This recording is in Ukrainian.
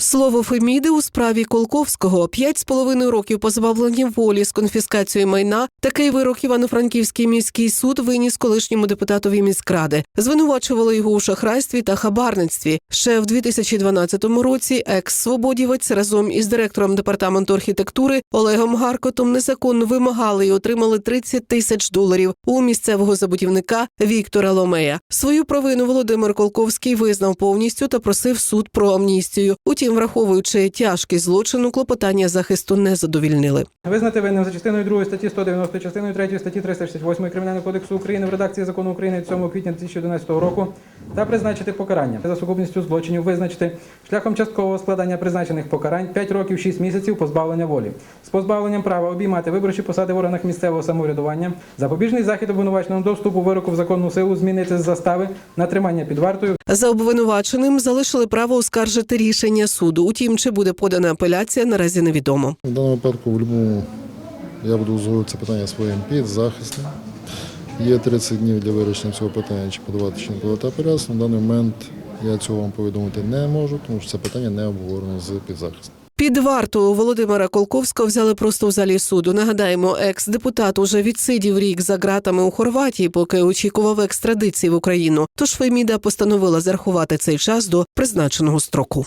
Слово Феміди у справі Колковського п'ять з половиною років позбавлення волі з конфіскацією майна. Такий вирок Івано-Франківський міський суд виніс колишньому депутатові міськради. Звинувачували його у шахрайстві та хабарництві. Ще в 2012 році екс-свободівець разом із директором департаменту архітектури Олегом Гаркотом незаконно вимагали і отримали 30 тисяч доларів у місцевого забудівника Віктора Ломея. Свою провину Володимир Колковський визнав повністю та просив суд про амністію. Утім, враховуючи тяжкість злочину, клопотання захисту не задовільнили. Визнати винним за частиною 2 статті 190, частиною 3 статті 368 Кримінального кодексу України в редакції закону України від 7 квітня 2011 року та призначити покарання за сукупністю злочинів визначити шляхом часткового складання призначених покарань 5 років 6 місяців позбавлення волі з позбавленням права обіймати виборчі посади в органах місцевого самоврядування, запобіжний захід обвинуваченому до вступу вироку в законну силу змінити з застави на тримання під вартою За обвинуваченим залишили право оскаржити рішення суду. Утім, чи буде подана апеляція, наразі невідомо. В даному випадку, в будь-якому, я буду узгодити це питання своїм підзахисним. Є 30 днів для вирішення цього питання, чи подавати, чи не подавати апеляцію. На даний момент я цього вам повідомити не можу, тому що це питання не обговорено з підзахисним. Під варту Володимира Колковського взяли просто в залі суду. Нагадаємо, екс-депутат уже відсидів рік за ґратами у Хорватії, поки очікував екстрадиції в Україну. Тож Феміда постановила зарахувати цей час до призначеного строку.